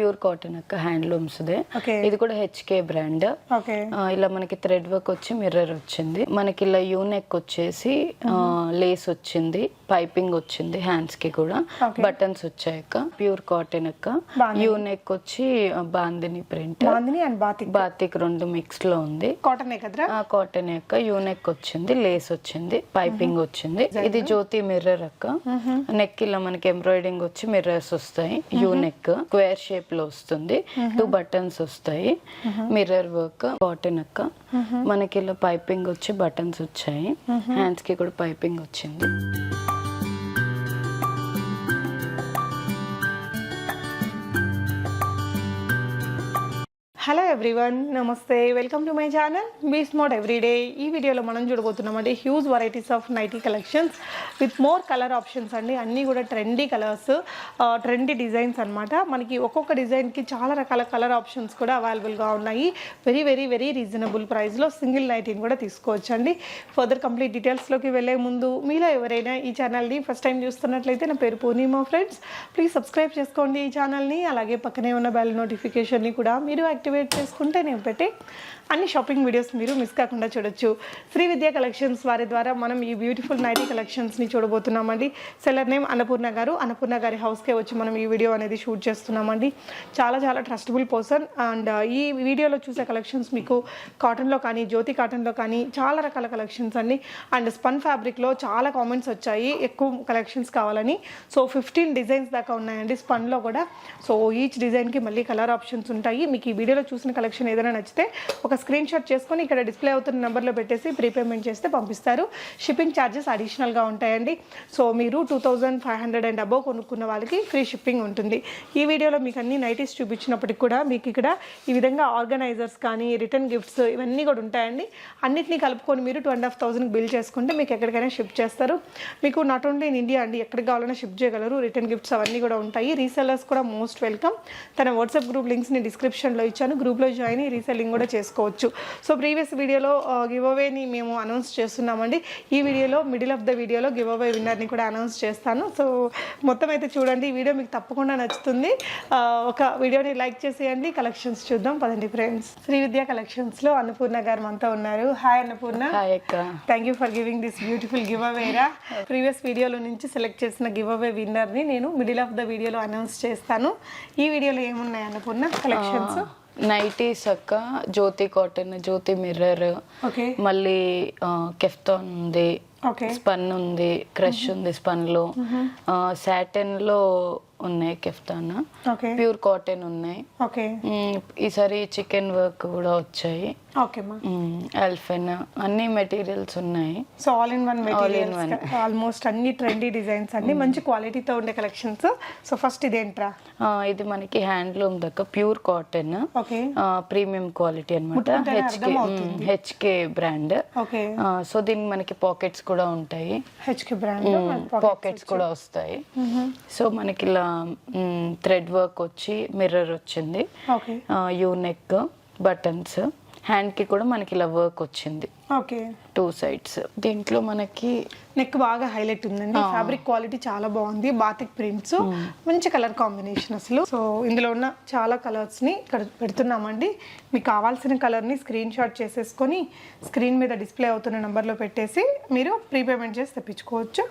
Pure cotton అక్క handlooms ఇది కూడా హెచ్కే బ్రాండ్. ఇలా మనకి థ్రెడ్ వర్క్ వచ్చి మిర్రర్ వచ్చింది. మనకి ఇలా యూనెక్ వచ్చేసి లేస్ వచ్చింది. పైపింగ్ వచ్చింది హ్యాండ్స్కి కూడా. బటన్స్ వచ్చాయి అక్క. ప్యూర్ కాటన్ అక్క. యూనెక్ వచ్చి బాందిని ప్రింట్ బాతిక్ రెండు మిక్స్లో ఉంది. కాటన్ కాటన్ యొక్క యూనెక్ వచ్చింది లేస్ వచ్చింది పైపింగ్ వచ్చింది. ఇది జ్యోతి మిర్రర్ అక్క. నెక్ ఇలా మనకి ఎంబ్రాయిడింగ్ వచ్చి మిర్రర్స్ వస్తాయి. యూనెక్ స్క్వేర్ షేప్లో వస్తుంది. టూ బటన్స్ వస్తాయి. మిర్రర్ వర్క్ కాటన్ అక్క. మనకి ఇలా పైపింగ్ వచ్చి బటన్స్ వచ్చాయి. హ్యాండ్స్కి కూడా పైపింగ్ వచ్చింది. హలో ఎవ్రీవన్ నమస్తే. Welcome to my channel be smart everyday ఈ వీడియోలో మనం చూడబోతున్నామండి huge varieties of nighty collections with more colour options అండి. అన్నీ కూడా ట్రెండీ కలర్స్ ట్రెండీ డిజైన్స్ అనమాట మనకి ఒక్కొక్క డిజైన్కి చాలా రకాల కలర్ ఆప్షన్స్ కూడా అవైలబుల్గా ఉన్నాయి. వెరీ వెరీ వెరీ రీజనబుల్ ప్రైస్లో సింగిల్ నైటీని కూడా తీసుకోవచ్చండి. ఫర్దర్ కంప్లీట్ డీటెయిల్స్లోకి వెళ్ళే ముందు మీలో ఎవరైనా ఈ ఛానల్ని ఫస్ట్ టైం చూస్తున్నట్లయితే నా పేరు పూర్ణిమ ఫ్రెండ్స్ ప్లీజ్ సబ్స్క్రైబ్ చేసుకోండి ఈ ఛానల్ని అలాగే పక్కనే ఉన్న బెల్ నోటిఫికేషన్ని కూడా మీరు యాక్టివేట్ చేసుకుంటే నేను పెట్టి అన్ని షాపింగ్ వీడియోస్ మీరు మిస్ కాకుండా చూడొచ్చు. శ్రీ విద్యా కలెక్షన్స్ వారి ద్వారా మనం ఈ బ్యూటిఫుల్ నైటీ కలెక్షన్స్ని చూడబోతున్నామండి. Seller name Annapurna garu. Annapurna గారి హౌస్కే వచ్చి మనం ఈ వీడియో అనేది షూట్ చేస్తున్నామండి. చాలా చాలా ట్రస్టబుల్ పర్సన్ అండ్ ఈ వీడియోలో చూసే కలెక్షన్స్ మీకు కాటన్లో కానీ జ్యోతి కాటన్లో కానీ చాలా రకాల కలెక్షన్స్ అండి. అండ్ స్పన్ ఫ్యాబ్రిక్లో చాలా కామెంట్స్ వచ్చాయి. ఎక్కువ కలెక్షన్స్ కావాలని. సో ఫిఫ్టీన్ డిజైన్స్ దాకా ఉన్నాయండి స్పన్లో కూడా. సో ఈచ్ డిజైన్కి మళ్ళీ కలర్ ఆప్షన్స్ ఉంటాయి. మీకు ఈ వీడియోలో చూసిన కలెక్షన్ ఏదైనా నచ్చితే ఒక స్క్రీన్ షాట్ చేసుకొని ఇక్కడ డిస్ప్లే అవుతున్న నెంబర్లో పెట్టేసి ప్రీపేమెంట్ చేస్తే పంపిస్తారు. షిప్పింగ్ ఛార్జెస్ అడిషనల్గా ఉంటాయండి. సో మీరు two thousand five hundred and above కొనుక్కున్న వాళ్ళకి ఫ్రీ షిప్పింగ్ ఉంటుంది. ఈ వీడియోలో మీకు అన్ని నైటీస్ చూపించినప్పటికి కూడా మీకు ఇక్కడ ఈ విధంగా ఆర్గనైజర్స్ కానీ రిటర్న్ గిఫ్ట్స్ ఇవన్నీ కూడా ఉంటాయండి. అన్నిటినీ కలుపుకొని మీరు two and half thousand bill చేసుకుంటే మీకు ఎక్కడికైనా షిప్ చేస్తారు. మీకు నాట్ ఓన్లీ ఇన్ ఇండియా అండి ఎక్కడికి కావాలన్నా షిప్ చేయగలరు. రిటర్న్ గిఫ్ట్స్ అవన్నీ కూడా ఉంటాయి. రీసెల్లర్స్ కూడా మోస్ట్ వెల్కమ్ తన వాట్సాప్ గ్రూప్ లింక్స్ని డిస్క్రిప్షన్లో ఇచ్చాను. గ్రూప్లో జాయిన్ రీసెల్లింగ్ కూడా చేసుకోవచ్చు. సో ప్రీవియస్ వీడియోలో గివ్ అవేని మేము అనౌన్స్ చేస్తున్నామండి. ఈ వీడియోలో మిడిల్ ఆఫ్ ద వీడియోలో గివ్ అవే విన్నర్ని కూడా అనౌన్స్ చేస్తాను. సో మొత్తం అయితే చూడండి. ఈ వీడియో మీకు తప్పకుండా నచ్చుతుంది. ఆ, ఒక వీడియోని లైక్ చేసేయండి. కలెక్షన్స్ చూద్దాం. పదండి ఫ్రెండ్స్ శ్రీ విద్యా కలెక్షన్స్లో అన్నపూర్ణ గారు మనతో ఉన్నారు. Hi Annapurna. Thank you for giving this beautiful give అవేరా ప్రీవియస్ వీడియోలో నుంచి సెలెక్ట్ చేసిన గివ్ అవే విన్నర్ని నేను మిడిల్ ఆఫ్ ద వీడియోలో అనౌన్స్ చేస్తాను. ఈ వీడియోలో ఏమున్నాయి అన్నపూర్ణ? కలెక్షన్స్ నైటీస్ అక్క జ్యోతి కాటన్ జ్యోతి మిర్రర్ మళ్ళీ కెఫ్తాన్ ఉంది ఓకే. స్పన్ ఉంది క్రష్ ఉంది స్పన్లో సాటన్లో ఉన్నాయి కెఫ్తాన్. ప్యూర్ కాటన్ ఉన్నాయి. ఈసారి చికెన్ వర్క్ కూడా వచ్చాయి. ఎల్ఫెన్ అన్ని మెటీరియల్స్ ఉన్నాయి. So all in one one. Almost అన్ని ట్రెండీ డిజైన్స్ అన్ని మంచి క్వాలిటీతో ఉండే కలెక్షన్స్ సో ఫస్ట్ ఇదేంట్రా ఆ, ఇది మనకి హ్యాండ్లూమ్ దగ్గర pure cotton okay. Premium quality అనమాట HK. HK brand okay. So దీనికి మనకి పాకెట్స్ కూడా ఉంటాయి. హెచ్కే బ్రాండ్ పాకెట్స్ కూడా వస్తాయి. సో మనకి ఇలా థ్రెడ్ వర్క్ వచ్చి మిర్రర్ వచ్చింది. యూనెక్ బటన్స్ హ్యాండ్కి కూడా మనకి ఇలా వర్క్ వచ్చింది. ఓకే. టూ సైడ్స్ దీంట్లో మనకి నెక్ బాగా హైలైట్ ఉందండి. ఫ్యాబ్రిక్ క్వాలిటీ చాలా బాగుంది. బాతిక్ ప్రింట్స్ మంచి కలర్ కాంబినేషన్ అసలు. సో ఇందులో ఉన్న చాలా కలర్స్ని ఇక్కడ పెడుతున్నామండి. మీకు కావాల్సిన కలర్ని స్క్రీన్ షాట్ చేసేసుకొని స్క్రీన్ మీద డిస్ప్లే అవుతున్న నెంబర్లో పెట్టేసి మీరు ప్రీపేమెంట్ చేసి తెప్పించుకోవచ్చు.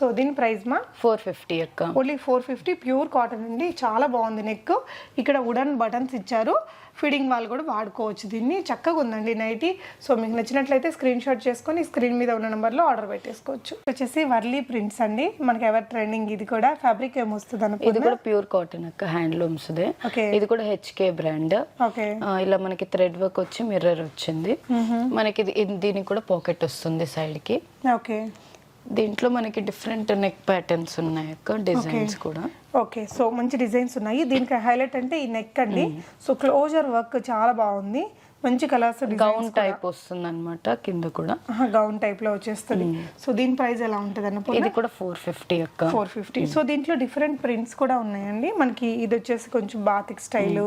సో దీని ప్రైస్ మా ఫోర్ ఫిఫ్టీ అక్క. Only four fifty pure cotton అండి. చాలా బాగుంది నెక్ ఇక్కడ వుడన్ బటన్స్ ఇచ్చారు. ఫిడింగ్ వాళ్ళు కూడా వాడుకోవచ్చు. దీన్ని చక్కగా ఉందండి నైటీ. సో మీకు నచ్చినట్లయితే స్క్రీన్ షాట్ చేసుకొని స్క్రీన్ మీద ఉన్న నెంబర్లో ఆర్డర్ పెట్టేసుకోవచ్చు. వచ్చేసి వర్లీ ప్రింట్స్ అండి. మనకి ఎవర్ ట్రెండింగ్ ఇది కూడా ఫ్యాబ్రిక్ ఏమొస్తుంది ఇది కూడా ప్యూర్ కాటన్ అక్క హ్యాండ్లూమ్స్ ఇది కూడా హెచ్కే బ్రాండ్. ఓకే. ఇలా మనకి థ్రెడ్ వర్క్ వచ్చి మిర్రర్ వచ్చింది. మనకి దీనికి కూడా పాకెట్ వస్తుంది సైడ్కి ఓకే. దీంట్లో మనకి డిఫరెంట్ నెక్ ప్యాటర్న్స్ ఉన్నాయి. అక్క డిజైన్స్ కూడా. ఓకే సో మంచి డిజైన్స్ ఉన్నాయి. దీనికి హైలైట్ అంటే ఈ నెక్ అండి. సో క్లోజర్ వర్క్ చాలా బాగుంది. మంచి కలర్స్ గౌన్ టైప్ వస్తుంది అనమాట కింద కూడా. గౌన్ టైప్లో వచ్చేస్తుంది. సో దీని ప్రైస్ ఎలా ఉంటుంది అన్న ఇది కూడా ఫోర్ ఫిఫ్టీ అక్క. ఫోర్ ఫిఫ్టీ సో దీంట్లో డిఫరెంట్ ప్రింట్స్ కూడా ఉన్నాయండి. మనకి ఇది వచ్చేసి కొంచెం బాతిక్ స్టైల్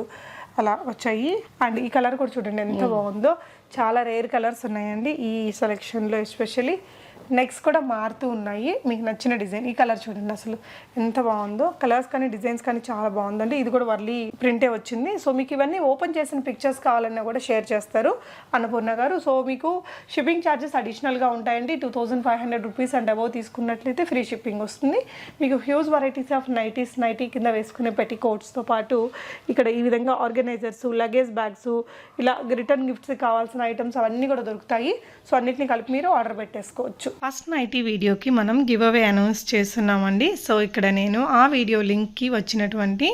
అలా వచ్చాయి. అండ్ ఈ కలర్ కూడా చూడండి ఎంత బాగుందో. చాలా రేర్ కలర్స్ ఉన్నాయండి ఈ సెలెక్షన్లో ఎస్పెషల్లీ నెక్స్ట్ కూడా మారుతూ ఉన్నాయి. మీకు నచ్చిన డిజైన్. ఈ కలర్ చూడండి అసలు ఎంత బాగుందో. కలర్స్ కానీ డిజైన్స్ కానీ చాలా బాగుందండి. ఇది కూడా వర్లీ ప్రింటే వచ్చింది. సో మీకు ఇవన్నీ ఓపెన్ చేసిన పిక్చర్స్ కావాలన్నా కూడా షేర్ చేస్తారు అన్నపూర్ణ గారు. సో మీకు షిప్పింగ్ ఛార్జెస్ అడిషనల్గా ఉంటాయండి. Two thousand five hundred rupees and above తీసుకున్నట్లయితే ఫ్రీ షిప్పింగ్ వస్తుంది. మీకు huge varieties of nighties nighty కింద వేసుకునే పెట్టి కోట్స్తో పాటు ఇక్కడ ఈ విధంగా ఆర్గనైజర్స్ లగేజ్ బ్యాగ్స్ ఇలా రిటర్న్ గిఫ్ట్స్ కావాల్సిన ఐటమ్స్ అవన్నీ కూడా దొరుకుతాయి. సో అన్నిటిని కలిపి మీరు ఆర్డర్ పెట్టేసుకోవచ్చు. ఫస్ట్ నైటీ వీడియోకి మనం గివ్ అవే అనౌన్స్ చేస్తున్నామండి. సో ఇక్కడ నేను ఆ వీడియో లింక్కి వచ్చినటువంటి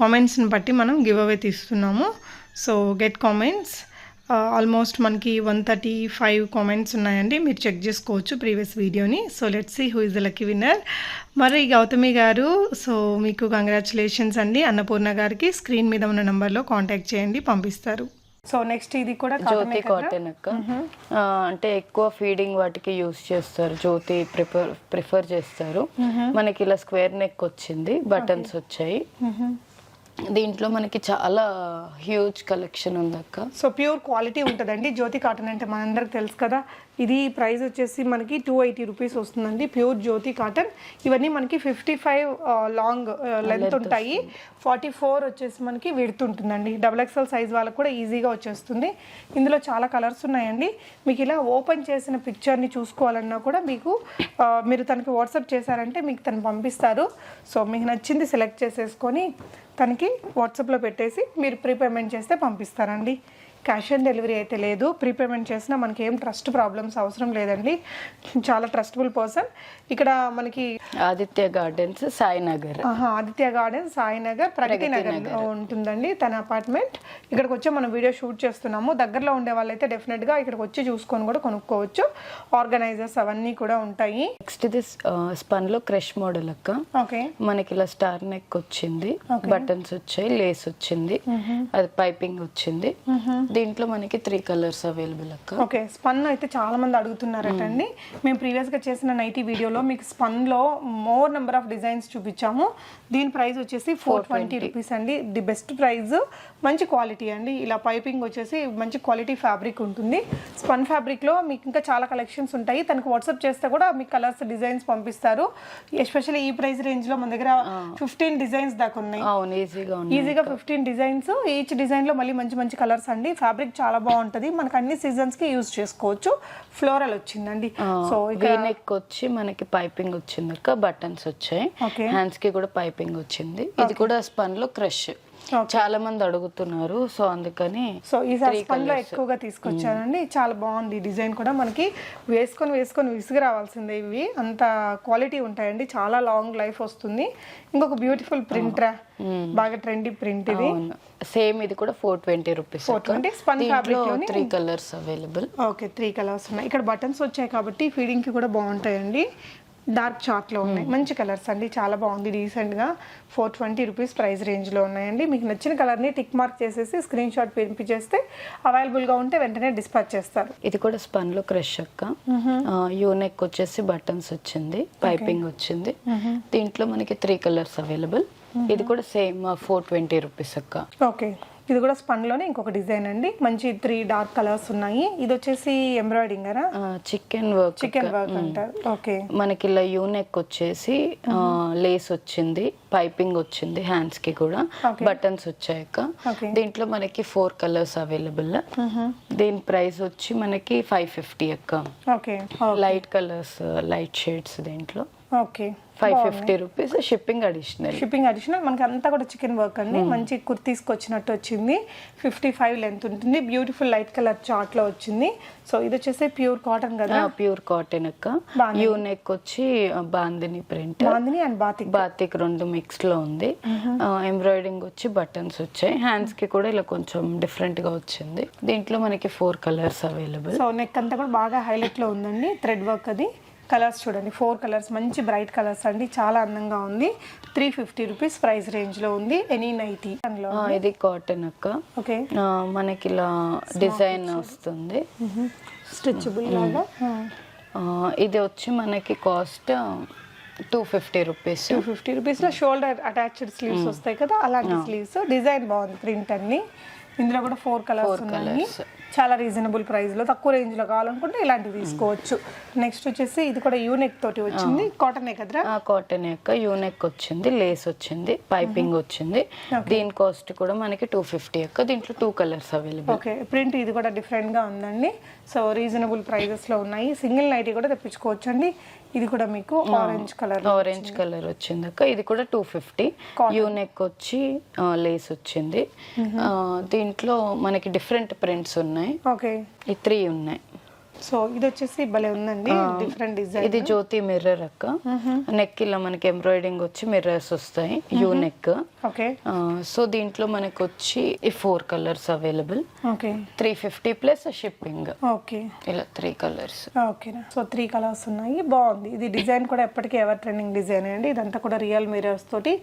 కామెంట్స్ని బట్టి మనం give away తీస్తున్నాము. So get comments. Almost మనకి వన్ థర్టీ ఫైవ్ కామెంట్స్ ఉన్నాయండి. మీరు చెక్ చేసుకోవచ్చు ప్రీవియస్ వీడియోని. So let see who is the lucky winner. మరి గౌతమి గారు సో మీకు కంగ్రాచులేషన్స్ అండి. అన్నపూర్ణ గారికి స్క్రీన్ మీద ఉన్న నెంబర్లో కాంటాక్ట్ చేయండి పంపిస్తారు. సో నెక్స్ట్ ఇది కూడా జ్యోతి కాటన్ అక్క అంటే ఎక్కువ ఫీడింగ్ వాటికి యూస్ చేస్తారు. జ్యోతి ప్రిఫర్ ప్రిఫర్ చేస్తారు. మనకి ఇలా స్క్వేర్ నెక్ వచ్చింది బటన్స్ వచ్చాయి. దీంట్లో మనకి చాలా హ్యూజ్ కలెక్షన్ ఉంది అక్క. సో ప్యూర్ క్వాలిటీ ఉంటుందండి జ్యోతి కాటన్ అంటే మనందరికి తెలుసు కదా. ఇది ప్రైస్ వచ్చేసి మనకి టూ ఎయిటీ రూపీస్ వస్తుందండి. Pure Jyoti cotton. ఇవన్నీ మనకి ఫిఫ్టీ ఫైవ్ లాంగ్ లెంత్ ఉంటాయి. ఫార్టీ ఫోర్ వచ్చేసి మనకి విడుతు ఉంటుందండి. డబుల్ ఎక్స్ఎల్ సైజ్ వాళ్ళకి కూడా ఈజీగా వచ్చేస్తుంది. ఇందులో చాలా కలర్స్ ఉన్నాయండి. మీకు ఇలా ఓపెన్ చేసిన పిక్చర్ని చూసుకోవాలన్నా కూడా మీకు మీరు తనకి వాట్సాప్ చేశారంటే మీకు తను పంపిస్తారు. సో మీకు నచ్చింది సెలెక్ట్ చేసేసుకొని తనకి వాట్సాప్లో పెట్టేసి మీరు ప్రీపేమెంట్ చేస్తే పంపిస్తారండి. క్యాష్ ఆన్ డెలివరీ అయితే లేదు. ప్రీపేమెంట్ చేసినా మనకి ఏం ట్రస్ట్ ప్రాబ్లమ్స్ అవసరం లేదండి. చాలా ట్రస్టబుల్ పర్సన్. ఇక్కడ మనకి ఆదిత్య గార్డెన్స్ సాయినగర్ ఆదిత్య గార్డెన్ సాయినగర్ ప్రగతి నగర్ ఉంటుందండి తన అపార్ట్మెంట్. ఇక్కడికి వచ్చి మనం వీడియో షూట్ చేస్తున్నాము. దగ్గరలో ఉండే వాళ్ళైతే డెఫినెట్గా ఇక్కడికి వచ్చి చూసుకొని కూడా కొనుక్కోవచ్చు. ఆర్గనైజర్స్ అవన్నీ కూడా ఉంటాయి. నెక్స్ట్ ఇది స్పన్లో క్రష్ మోడల్ అక్క. ఓకే. మనకి ఇలా స్టార్ నెక్ వచ్చింది. బటన్స్ వచ్చాయి లేస్ వచ్చింది. అది పైపింగ్ వచ్చింది. దీంట్లో మనకి త్రీ కలర్స్ అవైలబుల్ అక్క. ఓకే స్పన్ అయితే చాలా మంది అడుగుతున్నారటండి. మేము. ప్రీవియస్గా చేసిన నైటీ వీడియోలో మీకు స్పన్లో మోర్ నెంబర్ ఆఫ్ డిజైన్స్ చూపించాము. దీని ప్రైస్ వచ్చేసి ఫోర్ ట్వంటీ రూపీస్ అండి. ది బెస్ట్ ప్రైస్ మంచి క్వాలిటీ అండి. ఇలా పైపింగ్ వచ్చేసి మంచి క్వాలిటీ ఫ్యాబ్రిక్ ఉంటుంది. స్పన్ ఫ్యాబ్రిక్లో మీకు ఇంకా చాలా కలెక్షన్స్ ఉంటాయి. తనకు వాట్సాప్ చేస్తే కూడా మీకు కలర్స్ డిజైన్స్ పంపిస్తారు. ఎస్పెషల్లీ ఈ ప్రైస్ రేంజ్లో మన దగ్గర ఫిఫ్టీన్ డిజైన్స్ దాకా ఉన్నాయి. అవును ఈజీగా ఈజీగా ఫిఫ్టీన్ డిజైన్స్ ఈచ్ డిజైన్లో మళ్ళీ మంచి మంచి కలర్స్ అండి. ఫ్యాబ్రిక్ చాలా బాగుంటది. మనకి అన్ని సీజన్స్కి యూజ్ చేసుకోవచ్చు. ఫ్లోరల్ వచ్చిందండి. సో నెక్ వచ్చి మనకి పైపింగ్ వచ్చింది బటన్స్ వచ్చాయి. హ్యాండ్స్కి కూడా పైపింగ్ వచ్చింది. ఇది కూడా స్పన్లో క్రష్ చాలా మంది అడుగుతున్నారు. సో అందుకని సో ఈసారి స్పన్లో ఎక్కువగా తీసుకొచ్చానండి. చాలా బాగుంది డిజైన్ కూడా. మనకి వేసుకొని వేసుకొని విసుగు రావాల్సిందే ఇవి. అంత క్వాలిటీ ఉంటాయండి. చాలా లాంగ్ లైఫ్ వస్తుంది. ఇంకొక బ్యూటిఫుల్ ప్రింట్ రా. బాగా ట్రెండీ ప్రింట్ ఇది. సేమ్ ఇది కూడా four twenty rupees 420 spun fabric లోనే three colours available okay three colours ఉన్నాయి. ఇక్కడ బటన్స్ వచ్చాయి కాబట్టి ఫీడింగ్కి కూడా బాగుంటాయండి. డార్క్ చార్ట్లో ఉన్నాయి మంచి కలర్స్ అండి. చాలా బాగుంది. రీసెంట్గా ఫోర్ ట్వంటీ రూపీస్ ప్రైస్ రేంజ్లో ఉన్నాయండి. మీకు నచ్చిన కలర్ని టిక్ మార్క్ చేసేసి స్క్రీన్ షాట్ పంపించేస్తే అవైలబుల్గా ఉంటే వెంటనే డిస్పాచ్ చేస్తారు. ఇది కూడా స్పన్లో క్రష్ అక్క. యూ నెక్ వచ్చేసి బటన్స్ వచ్చింది. పైపింగ్ వచ్చింది. దీంట్లో మనకి త్రీ కలర్స్ అవైలబుల్ ఇది కూడా సేమ్ ఫోర్ ట్వంటీ రూపీస్ అక్క. ఓకే. ఇది కూడా స్పన్లోనే ఇంకొక డిజైన్ అండి. మంచి త్రీ డార్క్ కలర్స్ ఉన్నాయి. ఇది వచ్చేసి embroidering chikan work chikan work అంటారు. ఓకే. మనకి ఇలా యూనెక్ వచ్చేసి లేస్ వచ్చింది పైపింగ్ వచ్చింది హ్యాండ్స్కి కూడా. బటన్స్ వచ్చాక Okay. దీంట్లో మనకి ఫోర్ కలర్స్ అవైలబుల్ దీని ప్రైస్ వచ్చి మనకి ఫైవ్ ఫిఫ్టీ అక్క. Okay. Light colours light shades దీంట్లో. Okay. Five fifty rupees shipping additional. Shipping additional. మనకి అంతా కూడా చికెన్ వర్క్ అండి. మంచి కుర్తీస్కి వచ్చినట్టు వచ్చింది. ఫిఫ్టీ ఫైవ్ లెంత్ ఉంటుంది. బ్యూటిఫుల్ లైట్ కలర్ చార్ట్లో వచ్చింది. సో ఇది వచ్చేసి ప్యూర్ కాటన్ కదా? ప్యూర్ కాటన్ అక్క. యూనెక్ వచ్చి bandhani print. Bandhani and batik. Batik రెండు మిక్స్లో ఉంది ఎంబ్రాయిడింగ్ వచ్చి బటన్స్ వచ్చాయి. హ్యాండ్స్కి కూడా ఇలా కొంచెం డిఫరెంట్గా వచ్చింది. దీంట్లో మనకి four colours available. So neck అంతా కూడా బాగా హైలైట్లో ఉందండి. థ్రెడ్ వర్క్ అది. కలర్స్ చూడండి. ఫోర్ కలర్స్ మంచి బ్రైట్ కలర్స్ అండి. చాలా అందంగా ఉంది. త్రీ ఫిఫ్టీ రూపీస్ ప్రైస్ రేంజ్లో ఉంది. ఎనీ నైటీ ఇది కాటన్ అక్క. ఓకే. మనకి ఇలా డిజైన్ వస్తుంది. స్ట్రెచబుల్ లాగా? ఇది వచ్చి మనకి cost two fifty rupees. Two fifty రూపీస్లో షోల్డర్ అటాచ్డ్ స్లీవ్స్ వస్తాయి కదా అలాంటి స్లీవ్స్. డిజైన్ బాగుంది ప్రింట్ అన్ని. ఇందులో కూడా ఫోర్ కలర్స్ ఉన్నాయి. చాలా రీజనబుల్ ప్రైస్లో తక్కువ రేంజ్లో కావాలనుకుంటే ఇలాంటివి తీసుకోవచ్చు. నెక్స్ట్ వచ్చేసి ఇది కూడా యూనెక్ తోటి వచ్చింది. కాటనే కదరా? ఆ కాటన్ యొక్క యూనెక్ వచ్చింది లేస్ వచ్చింది పైపింగ్ వచ్చింది. దీని కాస్ట్ కూడా మనకి టూ ఫిఫ్టీ యొక్క దీంట్లో two colours available okay print ఇది కూడా డిఫరెంట్గా ఉందండి. సో రీజనబుల్ ప్రైజెస్లో ఉన్నాయి. సింగిల్ నైటీ కూడా తెప్పించుకోవచ్చు అండి ఇది కూడా మీకు ఆరెంజ్ కలర్ ఆరెంజ్ కలర్ వచ్చింది. అక్క. ఇది కూడా టూ ఫిఫ్టీ యూనెక్ వచ్చి లేస్ వచ్చింది. దీంట్లో మనకి డిఫరెంట్ ప్రింట్స్ ఉన్నాయి. ఓకే ఈ త్రీ ఉన్నాయి. సో ఇది వచ్చేసి భలే ఉందండి. డిఫరెంట్ డిజైన్ ఇది జ్యోతి మిర్రర్ అక్క. నెక్ ఇలా మనకి ఎంబ్రాయిడింగ్ వచ్చి మిర్రర్స్ వస్తాయి. యూ నెక్ ఓకే సో దీంట్లో మనకి వచ్చి ఈ four colours available okay three fifty plus shipping okay ఇలా త్రీ కలర్స్ ఓకేనా సో త్రీ కలర్స్ ఉన్నాయి. బాగుంది. ఇది డిజైన్ కూడా ఎప్పటికీ ఎవర్ ట్రెండింగ్ డిజైన్ అండి. ఇదంతా కూడా రియల్ మిరర్స్ తోటి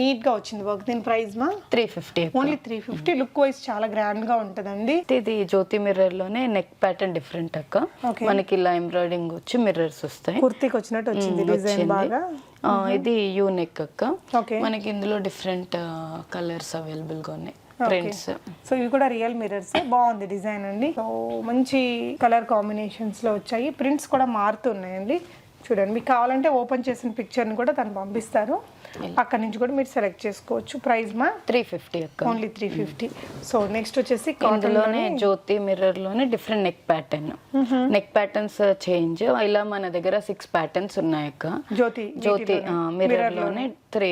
నీట్గా వచ్చింది వర్క్ దీని ప్రైస్ మా? Three fifty only three fifty look wise చాలా గ్రాండ్గా ఉంటుందండి. ఇది జ్యోతి మిర్రర్లోనే నెక్ ప్యాటర్న్ డిఫరెంట్ అక్క. Okay. మనకి ఇలా ఎంబ్రాయిడింగ్ వచ్చి మిర్రర్స్ వస్తాయి. కుర్తీకి వచ్చినట్టు వచ్చింది డిజైన్. బాగా. ఇది యూ నెక్ అక్క. ఓకే మనకి ఇందులో డిఫరెంట్ కలర్స్ అవైలబుల్గా ఉన్నాయి. ప్రింట్స్ సో ఇవి కూడా రియల్ మిరర్స్ బాగుంది డిజైన్ అండి. సో మంచి కలర్ కాంబినేషన్స్లో వచ్చాయి. ప్రింట్స్ కూడా మారుతున్నాయండి. చూడండి మీకు కావాలంటే ఓపెన్ చేసిన పిక్చర్ని కూడా తను పంపిస్తారు. అక్కడ నుంచి కూడా మీరు సెలెక్ట్ చేసుకోవచ్చు. ప్రైస్ మా? Three fifty only three fifty so next వచ్చేసి కాటన్ ఇందులోనే Jyoti మిర్రర్లోనే different neck pattern neck patterns change ఇలా మన దగ్గర సిక్స్ ప్యాటర్న్స్ ఉన్నాయి అక్క. జ్యోతి జ్యోతి మిర్రర్లోనే. త్రీ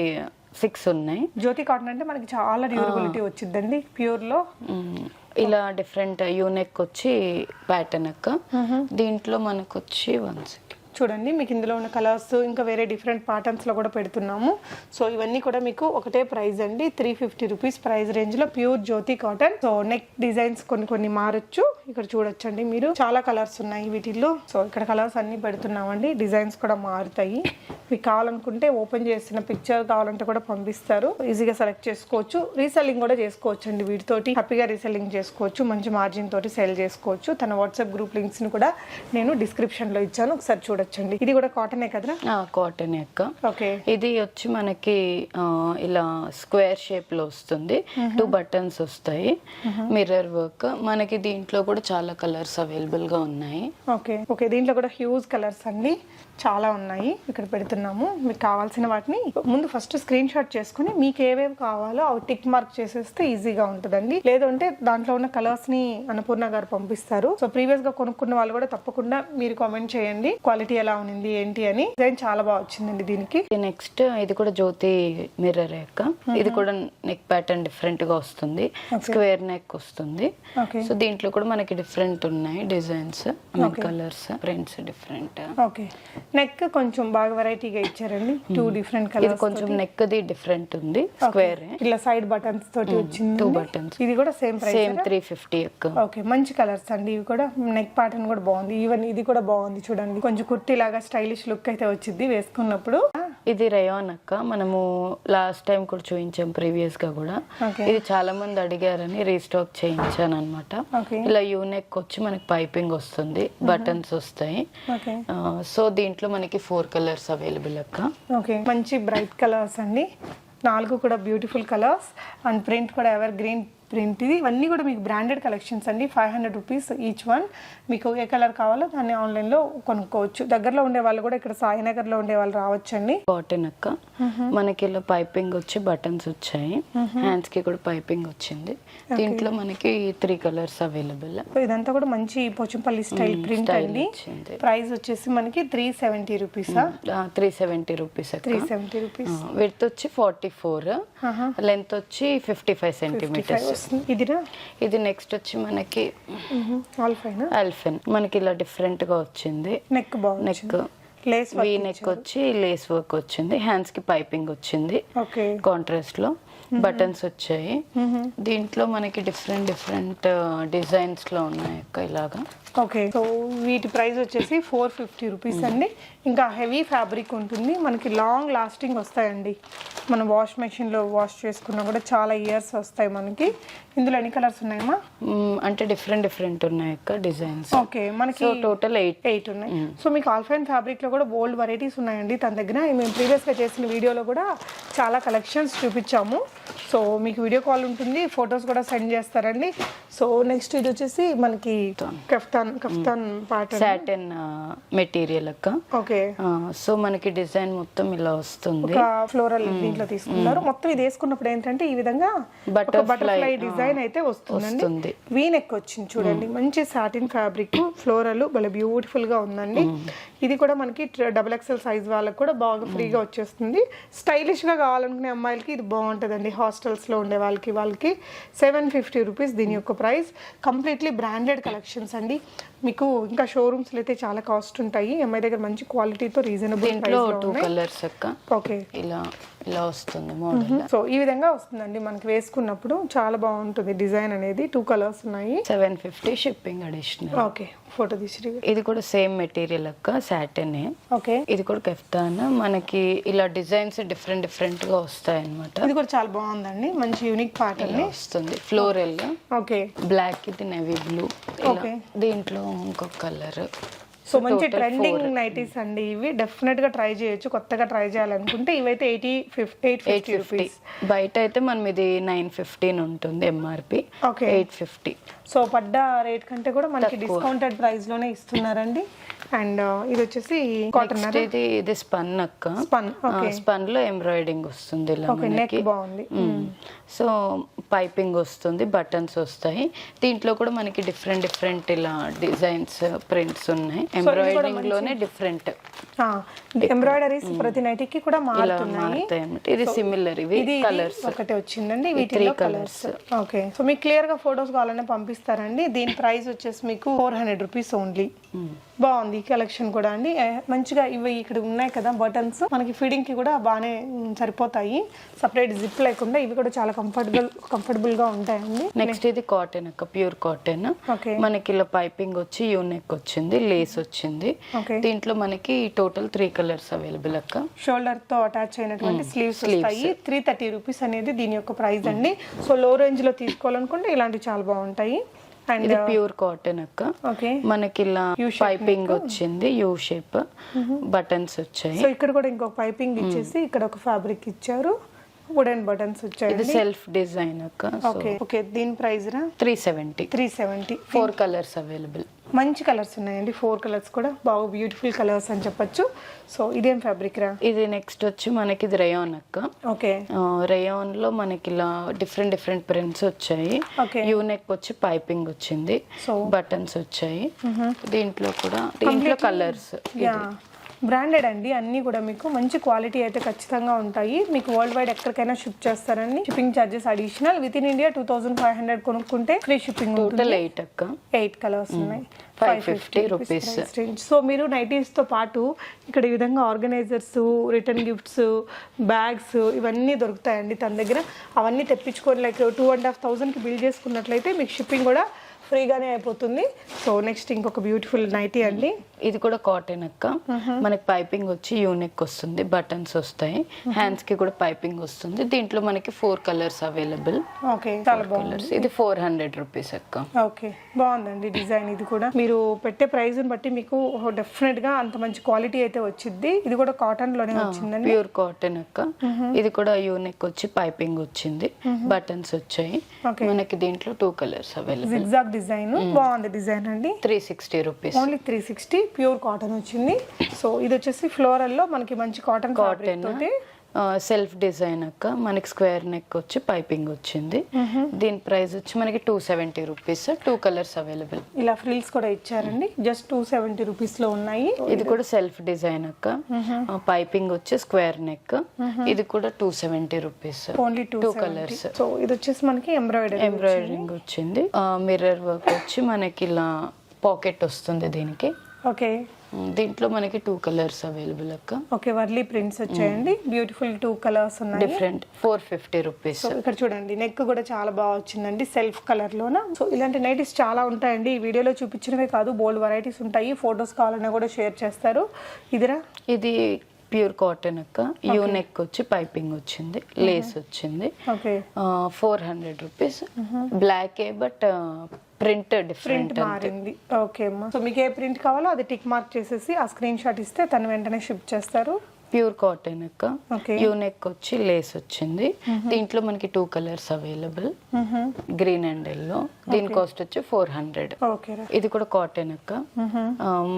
సిక్స్ ఉన్నాయి. జ్యోతి కాటన్ అంటే మనకి చాలా డ్యూరబిలిటీ వచ్చిందండి ప్యూర్లో. మ్మ్. ఇలా డిఫరెంట్ యూనెక్ వచ్చి ప్యాటర్న్ అక్క. దీంట్లో మనకు వచ్చి వన్ సెకండ్ చూడండి మీకు ఇందులో ఉన్న కలర్స్ ఇంకా వేరే డిఫరెంట్ ప్యాటర్న్స్లో కూడా పెడుతున్నాము. సో ఇవన్నీ కూడా మీకు ఒకటే ప్రైస్ అండి. త్రీ ఫిఫ్టీ రూపీస్ ప్రైస్ రేంజ్లో pure Jyoti cotton so neck designs కొన్ని కొన్ని మారచ్చు. ఇక్కడ చూడొచ్చండి మీరు. చాలా కలర్స్ ఉన్నాయి వీటిల్లో. సో ఇక్కడ కలర్స్ అన్ని పెడుతున్నామండి. డిజైన్స్ కూడా మారుతాయి. మీకు కావాలనుకుంటే ఓపెన్ చేసిన పిక్చర్ కావాలంటే కూడా పంపిస్తారు. ఈజీగా సెలెక్ట్ చేసుకోవచ్చు. రీసెల్లింగ్ కూడా చేసుకోవచ్చు అండి వీటితోటి హ్యాపీగా రీసెల్లింగ్ చేసుకోవచ్చు. మంచి మార్జిన్ తోటి సెల్ చేసుకోవచ్చు. తన వాట్సాప్ గ్రూప్ లింక్స్ని కూడా నేను డిస్క్రిప్షన్లో ఇచ్చాను. ఒకసారి చూడొచ్చు. చూడొచ్చండి ఇది కూడా కాటనే కదరా? కాటన్ అక్క. ఓకే. ఇది వచ్చి మనకి ఇలా స్క్వేర్ షేప్లో వస్తుంది. టూ బటన్స్ వస్తాయి. మిర్రర్ వర్క్ మనకి దీంట్లో కూడా చాలా కలర్స్ అవైలబుల్గా ఉన్నాయి. ఓకే. ఓకే దీంట్లో కూడా హ్యూజ్ కలర్స్ అండి చాలా ఉన్నాయి. ఇక్కడ పెడుతున్నాము. మీకు కావాల్సిన వాటిని ముందు ఫస్ట్ స్క్రీన్ షాట్ చేసుకుని మీకు ఏవేవి కావాలో అవి టిక్ మార్క్ చేసేస్తే ఈజీగా ఉంటుందండి. లేదంటే దాంట్లో ఉన్న కలర్స్ని అన్నపూర్ణ గారు పంపిస్తారు. సో ప్రీవియస్గా కొనుక్కున్న వాళ్ళు కూడా తప్పకుండా మీరు కామెంట్ చేయండి. క్వాలిటీ ఎలా ఉంది ఏంటి అని డిజైన్ చాలా బాగా వచ్చిందండి దీనికి. నెక్స్ట్ ఇది కూడా జ్యోతి మిర్రర్ యొక్క ఇది కూడా నెక్ ప్యాటర్న్ డిఫరెంట్గా వస్తుంది. స్క్వేర్ నెక్ వస్తుంది. సో దీంట్లో కూడా మనకి డిఫరెంట్ ఉన్నాయి designs colours prints different okay neck కొంచెం బాగా వెరైటీగా ఇచ్చారండి. టూ డిఫరెంట్ ఇది కలర్స్ కొంచెం నెక్ ది డిఫరెంట్ ఉంది. స్క్వేర్ ఇలా సైడ్ బటన్స్ తోటి వచ్చింది. టూ బటన్స్ ఇది కూడా same price same three fifty యొక్క ఓకే మంచి కలర్స్ అండి ఇవి కూడా. నెక్ ప్యాటర్న్ కూడా బాగుంది. ఈవెన్ ఇది కూడా బాగుంది చూడండి. కొంచెం కుర్తి లాగా స్టైలిష్ లుక్ అయితే వచ్చింది వేసుకున్నప్పుడు. ఇది రయాన్ అక్క. మనము లాస్ట్ టైం కూడా చూపించాం ప్రీవియస్గా కూడా. ఇది చాలా మంది అడిగారని రీస్టాక్ చేయించాను అనమాట ఇలా యూనెక్ వచ్చి మనకి పైపింగ్ వస్తుంది బటన్స్ వస్తాయి. ఓకే సో దీంట్లో మనకి ఫోర్ కలర్స్ అవైలబుల్ అక్క. ఓకే మంచి బ్రైట్ కలర్స్ అండి. నాలుగు కూడా బ్యూటిఫుల్ కలర్స్ అండ్ ప్రింట్ కూడా ఎవర్ గ్రీన్ ప్రింట్ ఇది ఇవన్నీ కూడా మీకు బ్రాండెడ్ కలెక్షన్స్ అండి. Five hundred rupees each one మీకు ఏ కలర్ కావాలో దాన్ని ఆన్లైన్లో కొనుక్కోవచ్చు. దగ్గరలో ఉండే వాళ్ళు కూడా ఇక్కడ సాయినగర్లో ఉండే వాళ్ళు రావచ్చండి. కాటన్ అక్క. మనకి ఇలా పైపింగ్ వచ్చి బటన్స్ వచ్చాయి. హ్యాండ్స్కి కూడా పైపింగ్ వచ్చింది. దీంట్లో మనకి త్రీ కలర్స్ అవైలబుల్ ఇదంతా కూడా మంచి పోచంపల్లి స్టైల్ ప్రింట్ అండి. ప్రైస్ వచ్చేసి మనకి three seventy రూపీసా three seventy rupees three seventy rupees width వచ్చి ఫార్టీ ఫోర్ లెంత్ వచ్చి ఫిఫ్టీ ఫైవ్ సెంటీమీటర్స్ వస్తుంది. ఇది నెక్స్ట్ వచ్చి మనకి అల్ఫెన్ మనకి ఇలా డిఫరెంట్గా వచ్చింది. నెక్ బాగుంది. నెక్ లేస్ వీ నెక్ వచ్చి లేస్ వర్క్ వచ్చింది. హ్యాండ్స్కి పైపింగ్ వచ్చింది. కాంట్రాస్ట్లో. బటన్స్ వచ్చాయి. దీంట్లో మనకి డిఫరెంట్ డిఫరెంట్ డిజైన్స్లో ఉన్నాయి ఇలాగా. ఓకే సో వీటి ప్రైస్ వచ్చేసి ఫోర్ ఫిఫ్టీ రూపీస్ అండి. ఇంకా హెవీ ఫ్యాబ్రిక్ ఉంటుంది. మనకి లాంగ్ లాస్టింగ్ వస్తాయండి. మనం వాష్ మెషిన్లో వాష్ చేసుకున్నా కూడా చాలా ఇయర్స్ వస్తాయి మనకి. ఇందులో ఎన్ని కలర్స్ ఉన్నాయమ్మా? మ్మ్, అంటే డిఫరెంట్ డిఫరెంట్ ఉన్నాయి అక్క డిజైన్స్. ఓకే మనకి టోటల్ ఎయిట్ ఎయిట్ ఉన్నాయి. సో మీకు ఆల్ఫైన్ ఫ్యాబ్రిక్లో కూడా బోల్డ్ వెరైటీస్ ఉన్నాయండి తన దగ్గర. మేము ప్రీవియస్గా చేసిన వీడియోలో కూడా చాలా కలెక్షన్స్ చూపించాము. సో మీకు వీడియో కాల్ ఉంటుంది. ఫొటోస్ కూడా సెండ్ చేస్తారండి. సో నెక్స్ట్ ఇది వచ్చేసి మనకి కఫ్తాన్ కఫ్తాన్ సాటిన్ మెటీరియల్ అక్క. ఓకే. సో మనకి డిజైన్ మొత్తం ఇలా వస్తుంది. ఒక ఫ్లోరల్ దీంట్లో తీసుకున్నారు. మొత్తం ఇది వేసుకున్నప్పుడు ఏంటంటే ఈ విధంగా బటర్ఫ్లై డిజైన్ అయితే వస్తుందండి. వస్తుంది. వీ నెక్ వచ్చింది చూడండి. మంచి సాటిన్ ఫ్యాబ్రిక్ ఫ్లోరల్ భలే బ్యూటిఫుల్గా ఉందండి. ఇది కూడా మనకి డబుల్ ఎక్స్ఎల్ సైజ్ వాళ్ళకి కూడా బాగా ఫ్రీగా వచ్చేస్తుంది. స్టైలిష్గా కావాలనుకునే అమ్మాయిలకి ఇది బాగుంటుందండి. హాస్టల్స్లో ఉండే వాళ్ళకి వాళ్ళకి సెవెన్ ఫిఫ్టీ రూపీస్ దీని యొక్క ప్రైస్ కంప్లీట్లీ బ్రాండెడ్ కలెక్షన్స్ అండి. మీకు ఇంకా షోరూమ్స్ అయితే చాలా కాస్ట్ ఉంటాయి. అమ్మాయి దగ్గర మంచి క్వాలిటీతో రీజనబుల్ దీంట్లో ప్రైస్ టూ కలర్స్ అక్క. ఓకే ఇలా ఇలా వస్తుంది మోడల్. సో ఈ విధంగా వస్తుందండి. మనకి వేసుకున్నప్పుడు చాలా బాగుంటుంది డిజైన్ అనేది. టూ కలర్స్ ఉన్నాయి. Seven fifty shipping additional. Okay photo తీసి ఇది కూడా సేమ్ మెటీరియల్ అక్క సాటిన్ ఓకే. ఇది కూడా కెఫ్తాన్? మనకి ఇలా డిజైన్స్ డిఫరెంట్ డిఫరెంట్గా వస్తాయి అనమాట ఇది కూడా చాలా బాగుందండి. మంచి యూనిక్ పార్ట్ ఇలా వస్తుంది. Floral okay. బ్లాక్ ఇది నెవీ బ్లూ Okay. దీంట్లో ఇంకొక కలర్ సో మంచి ట్రెండింగ్ నైటీస్ అండి ఇవి. డెఫినెట్గా ట్రై చేయొచ్చు. కొత్తగా ట్రై చేయాలనుకుంటే ఇవైతే ఎయిటీ ఫిఫ్టీ ఎయిట్ ఫిఫ్టీ బయట అయితే మనం ఇది నైన్ ఫిఫ్టీన్ ఉంటుంది ఎంఆర్పి. ఎయిట్ ఫిఫ్టీ సో పడ్డ రేట్ కంటే కూడా మనకి డిస్కౌంటెడ్ ప్రైస్లోనే ఇస్తున్నారండి. అండ్ ఇది వచ్చేసి కాటన్ ఇది ఇది స్పన్ అక్క. Okay. స్పన్లో ఎంబ్రాయిడింగ్ వస్తుంది నెక్ బాగుంది. సో పైపింగ్ వస్తుంది బటన్స్ వస్తాయి. దీంట్లో కూడా మనకి డిఫరెంట్ డిఫరెంట్ ఇలా డిజైన్స్ ప్రింట్స్ ఉన్నాయి. ఎంబ్రాయిడింగ్లోనే డిఫరెంట్ ఎంబ్రాయిడరీస్ ప్రతి నైటీకి కూడా మారుతున్నాయి. ఇది సిమిలర్ ఇవి ఇది కలర్స్ ఒకటే వచ్చిందండి వీటిలో కలర్స్ ఓకే సో మీకు క్లియర్గా ఫొటోస్ కావాలనే ఇస్తారండి. దీని ప్రైస్ వచ్చేసి మీకు ఫోర్ హండ్రెడ్ రూపీస్ ఓన్లీ. బాగుంది కలెక్షన్ కూడా అండి. మంచిగా ఇవి ఇక్కడ ఉన్నాయి కదా బటన్స్. మనకి ఫీడింగ్కి కూడా బాగానే సరిపోతాయి. సపరేట్ జిప్ లేకుండా ఇవి కూడా చాలా కంఫర్టబుల్ కంఫర్టబుల్గా ఉంటాయండి. నెక్స్ట్ ఇది కాటన్ అక్క ప్యూర్ కాటన్ ఓకే మనకి ఇలా పైపింగ్ వచ్చి యూనెక్ వచ్చింది లేస్ వచ్చింది. దీంట్లో మనకి టోటల్ త్రీ కలర్స్ అవైలబుల్ అక్క. షోల్డర్తో అటాచ్ అయినటువంటి స్లీవ్స్ వస్తాయి. త్రీ థర్టీ రూపీస్ అనేది దీని యొక్క ప్రైస్ అండి. సో లో రేంజ్లో తీసుకోవాలనుకుంటే ఇలాంటివి చాలా బాగుంటాయి. ఇది ప్యూర్ కాటన్ అక్క. ఓకే మనకి ఇలా పైపింగ్ వచ్చింది యూ షేప్ బటన్స్ వచ్చాయి. సో ఇక్కడ కూడా ఇంకొక పైపింగ్ ఇచ్చేసి ఇక్కడ ఒక ఫ్యాబ్రిక్ ఇచ్చారు. వుడెన్ బటన్స్ ఇది వచ్చాయండి సెల్ఫ్ డిజైన్ అక్క ఓకే ఓకే దీని ప్రైస్ రా? Three seventy three seventy four colours available మంచి కలర్స్ ఉన్నాయండి. ఫోర్ కలర్స్ కూడా. బాగా బ్యూటిఫుల్ కలర్స్ అని చెప్పొచ్చు. సో ఇదేం ఫ్యాబ్రిక్ రా? ఇది నెక్స్ట్ వచ్చి మనకి ఇది రేయాన్ అక్క. ఓకే రేయాన్లో మనకి ఇలా డిఫరెంట్ డిఫరెంట్ ప్రింట్స్ వచ్చాయి. యూనెక్ వచ్చి పైపింగ్ వచ్చింది. So- బటన్స్ వచ్చాయి. దీంట్లో కూడా దీంట్లో కలర్స్ యా బ్రాండెడ్ అండి అన్నీ కూడా మీకు. మంచి క్వాలిటీ అయితే ఖచ్చితంగా ఉంటాయి. మీకు వరల్డ్ వైడ్ ఎక్కడికైనా షిప్ చేస్తారండి shipping charges additional within India two thousand five hundred కొనుక్కుంటే ఫ్రీ షిప్పింగ్ టోటల్ ఎయిట్ అక్క. ఎయిట్ కలర్స్ ఉన్నాయి. 550 rupees. సో మీరు నైటీస్తో పాటు ఇక్కడ ఈ విధంగా ఆర్గనైజర్స్ రిటర్న్ గిఫ్ట్స్ బ్యాగ్స్ ఇవన్నీ దొరుకుతాయండి తన దగ్గర. అవన్నీ తెప్పించుకొని లైక్ టూ అండ్ హాఫ్ థౌసండ్కి బిల్ చేసుకున్నట్లయితే మీకు షిప్పింగ్ కూడా ఫ్రీగానే అయిపోతుంది. సో నెక్స్ట్ ఇంకొక బ్యూటిఫుల్ నైటీ అండి. ఇది కూడా కాటన్ అక్క. మనకి పైపింగ్ వచ్చి యూనిక్ వస్తుంది బటన్స్ వస్తాయి. హ్యాండ్స్కి కూడా పైపింగ్ వస్తుంది. దీంట్లో మనకి ఫోర్ కలర్స్ అవైలబుల్ ఓకే చాలా బాగుంది. కలర్స్ ఇది ఫోర్ హండ్రెడ్ రూపీస్ అక్క. ఓకే బాగుందండి డిజైన్ ఇది కూడా. మీరు పెట్టే ప్రైస్ బట్టి మీకు డెఫినెట్గా అంత మంచి క్వాలిటీ అయితే వచ్చింది ఇది కూడా కాటన్లోనే వచ్చిందండి. ప్యూర్ కాటన్ అక్క. ఇది కూడా యూనిక్ వచ్చి పైపింగ్ వచ్చింది. బటన్స్ వచ్చాయి. మనకి దీంట్లో two colours available zigzag design బాగుంది డిజైన్ అండి. Three sixty rupees only three sixty pure cotton వచ్చింది. సో ఇది వచ్చేసి ఫ్లోరల్లో మనకి మంచి కాటన్ కాటన్ తోటి. సెల్ఫ్ డిజైన్ అక్క. మనకి స్క్వేర్ నెక్ వచ్చి పైపింగ్ వచ్చింది. దీని ప్రైస్ వచ్చి మనకి two seventy rupees two colours available ఇలా ఫ్రిల్స్ కూడా ఇచ్చారండి. జస్ట్ టూ సెవెంటీ రూపీస్లో ఉన్నాయి. ఇది కూడా సెల్ఫ్ డిజైన్ అక్క. పైపింగ్ వచ్చి స్క్వేర్ నెక్ ఇది కూడా two seventy rupees only two two colours so ఇది వచ్చేసి మనకి ఎంబ్రాయిడరీ ఎంబ్రాయిడరింగ్ వచ్చింది. మిర్రర్ వర్క్ వచ్చి మనకి ఇలా పాకెట్ వస్తుంది దీనికి. ఓకే. దీంట్లో మనకి టూ కలర్స్ అవైలబుల్ అక్క. ఓకే వర్లీ ప్రింట్స్ వచ్చాయండి. బ్యూటిఫుల్ టూ కలర్స్ ఉన్నాయి. డిఫరెంట్ ఫోర్ ఫిఫ్టీ రూపీస్ ఇక్కడ చూడండి నెక్ కూడా చాలా బాగా వచ్చిందండి సెల్ఫ్ కలర్ లోన? సో ఇలాంటి నైటీస్ చాలా ఉంటాయండి. ఈ వీడియోలో చూపించినవే కాదు బోల్డ్ వెరైటీస్ ఉంటాయి. ఫొటోస్ కావాలన్నా కూడా షేర్ చేస్తారు. ఇదిరా? ఇది ప్యూర్ కాటన్ అక్క. యూ నెక్ వచ్చి పైపింగ్ వచ్చింది లేస్ వచ్చింది. Okay. Four hundred rupees black but print print different మారింది. ఓకే అమ్మా. సో మీకు ఏ ప్రింట్ కావాలో అది టిక్ మార్క్ చేసేసి ఆ స్క్రీన్ షాట్ ఇస్తే తను వెంటనే షిప్ చేస్తారు. ప్యూర్ కాటన్ అక్క ఓకే. యూ నెక్ వచ్చి లేస్ వచ్చింది. దీంట్లో మనకి two colours available. Green and yellow. దీని కాస్ట్ వచ్చి ఫోర్ హండ్రెడ్. ఇది కూడా కాటన్ అక్క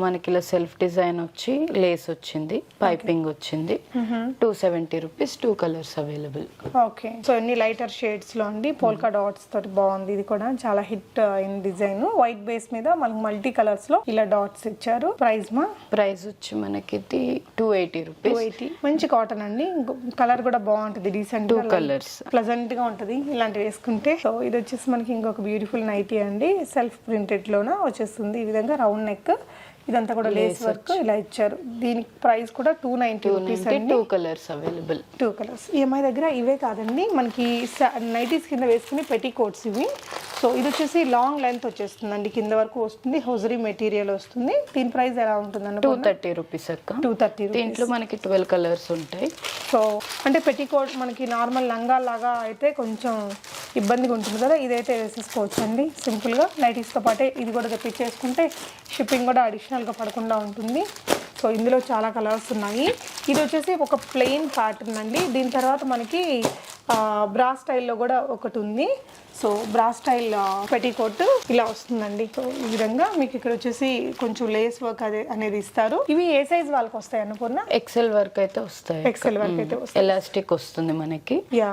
మనకి ఇలా సెల్ఫ్ డిజైన్ వచ్చి లేస్ వచ్చింది పైపింగ్ వచ్చింది. Two seventy rupees two colours available. Okay. So ఎన్ని లైటర్ షేడ్స్లో అండి పోల్కా డాట్స్ తోటి బాగుంది ఇది కూడా. చాలా హిట్ అయిన డిజైన్. వైట్ బేస్ మీద మనకు మల్టీ కలర్స్లో ఇలా డాట్స్ ఇచ్చారు. ప్రైస్ మా? ప్రైస్ వచ్చి మనకి ఇది టూ ఎయిటీ రూపీస్ ఎయిటీ మంచి కాటన్ అండి. కలర్ కూడా బాగుంటుంది డీసెంట్ టూ కలర్స్ ప్లజెంట్గా ఉంటది. ఇలాంటివి వేసుకుంటే. సో ఇది వచ్చేసి మనకి ఇంకొక బ్యూటిఫుల్ నైటీ అండి. సెల్ఫ్ ప్రింటెడ్ లోన? వచ్చేస్తుంది ఈ విధంగా రౌండ్ నెక్ ఇదంతా కూడా లేస్ వర్క్ ఇలా ఇచ్చారు. దీనికి ప్రైస్ కూడా టూ నైన్టీ రూపీస్ అండి. Two colours available two colours EMI దగ్గర ఇవే కాదండి. మనకి నైటీస్ కింద వేసుకుని పెటీ కోట్స్ ఇవి. సో ఇది వచ్చేసి లాంగ్ లెంత్ వచ్చేస్తుందండి. కింద వరకు వస్తుంది. హౌజరీ మెటీరియల్ వస్తుంది. దీని ప్రైస్ ఎలా ఉంటుందండి టూ థర్టీ రూపీస్ అక్క. టూ థర్టీ దీంట్లో మనకి ట్వెల్వ్ కలర్స్ ఉంటాయి. సో అంటే పెట్టి కోట్ మనకి నార్మల్ లంగా లాగా అయితే కొంచెం ఇబ్బందిగా ఉంటుంది కదా. ఇదైతే వేసేసుకోవచ్చు అండి సింపుల్గా నైటీస్తో పాటే ఇది కూడా తెప్పించేసుకుంటే షిప్పింగ్ కూడా అడిషనల్గా పడకుండా ఉంటుంది. సో ఇందులో చాలా కలర్స్ ఉన్నాయి. ఇది వచ్చేసి ఒక ప్లెయిన్ ప్యాటర్న్ అండి. దీని తర్వాత మనకి బ్రా స్టైల్లో కూడా ఒకటి ఉంది. సో బ్రా స్టైల్ పెటీకోట్ ఇలా వస్తుందండి. సో ఈ విధంగా మీకు ఇక్కడ వచ్చేసి కొంచెం లేస్ వర్క్ అదే అనేది ఇస్తారు. ఇవి ఏ సైజ్ వాళ్ళకి వస్తాయి అన్నపూర్ణ ఎక్సెల్ వర్క్ అయితే వస్తాయి. ఎక్సెల్ వరకు అయితే ఎలాస్టిక్ వస్తుంది మనకి. యా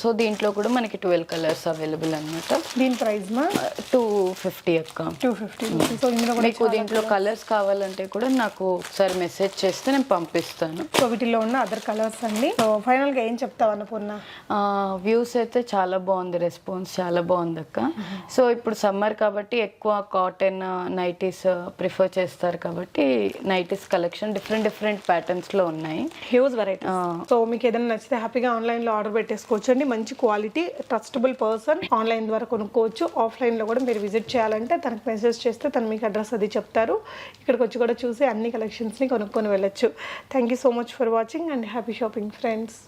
సో దీంట్లో కూడా మనకి ట్వెల్వ్ కలర్స్ అవైలబుల్ అనమాట దీని ప్రైస్ మా? టూ ఫిఫ్టీ అక్క. టూ ఫిఫ్టీ సో ఇందులో మీకు దీంట్లో కలర్స్. కావాలంటే కూడా నాకు ఒకసారి మెసేజ్ చేస్తే నేను పంపిస్తాను. సో వీటిలో ఉన్న అదర్ కలర్స్ అండి సో ఫైనల్గా ఏం చెప్తావు అన్నపూర్ణ? వ్యూస్ అయితే చాలా బాగుంది రెస్పాన్స్ చాలా బాగుంది అక్క. సో ఇప్పుడు సమ్మర్ కాబట్టి ఎక్కువ కాటన్ నైటీస్ ప్రిఫర్ చేస్తారు కాబట్టి నైటీస్ కలెక్షన్ డిఫరెంట్ డిఫరెంట్ ప్యాటర్న్స్లో ఉన్నాయి. హ్యూజ్ వెరైటీ సో మీకు ఏదైనా నచ్చితే హ్యాపీగా ఆన్లైన్లో ఆర్డర్ పెట్టేసుకోవచ్చు అండి మంచి క్వాలిటీ ట్రస్టబుల్ పర్సన్ ఆన్లైన్ ద్వారా కొనుక్కోవచ్చు. ఆఫ్లైన్లో కూడా మీరు విజిట్ చేయాలంటే తనకు మెసేజ్ చేస్తే తను మీకు అడ్రస్ అది చెప్తారు. ఇక్కడికి వచ్చి కూడా చూసి అన్ని కలెక్షన్స్ని కొనుక్కొని వెళ్ళొచ్చు. Thank you so much for watching and happy shopping friends